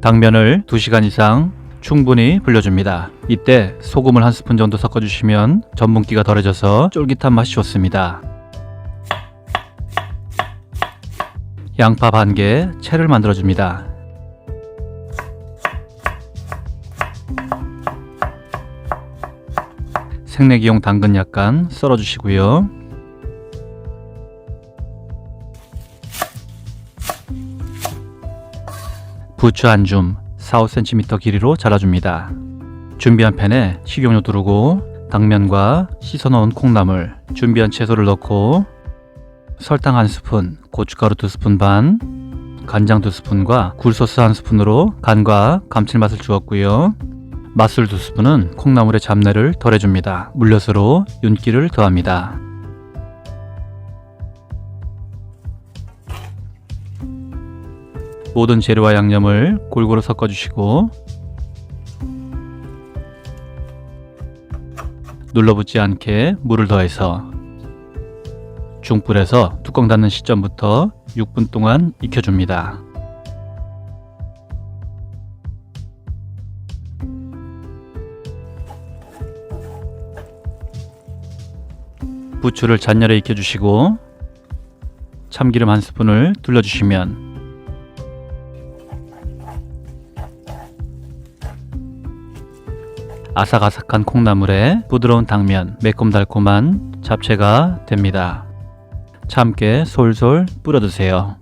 당면을 2시간 이상 충분히 불려줍니다. 이때 소금을 한 스푼 정도 섞어주시면 전분기가 덜해져서 쫄깃한 맛이 좋습니다. 양파 반 개, 채를 만들어줍니다. 생내기용 당근 약간 썰어주시고요. 부추 한 줌 4, 5cm 길이로 잘라줍니다. 준비한 팬에 식용유 두르고 당면과 씻어놓은 콩나물, 준비한 채소를 넣고 설탕 한 스푼, 고춧가루 두 스푼 반, 간장 두 스푼과 굴소스 한 스푼으로 간과 감칠맛을 주었고요. 맛술 두 스푼은 콩나물의 잡내를 덜해줍니다. 물엿으로 윤기를 더합니다. 모든 재료와 양념을 골고루 섞어주시고 눌러붙지 않게 물을 더해서 중불에서 뚜껑 닫는 시점부터 6분 동안 익혀줍니다. 부추를 잔열에 익혀주시고 참기름 한 스푼을 둘러주시면 아삭아삭한 콩나물에 부드러운 당면, 매콤달콤한 잡채가 됩니다. 참깨 솔솔 뿌려 드세요.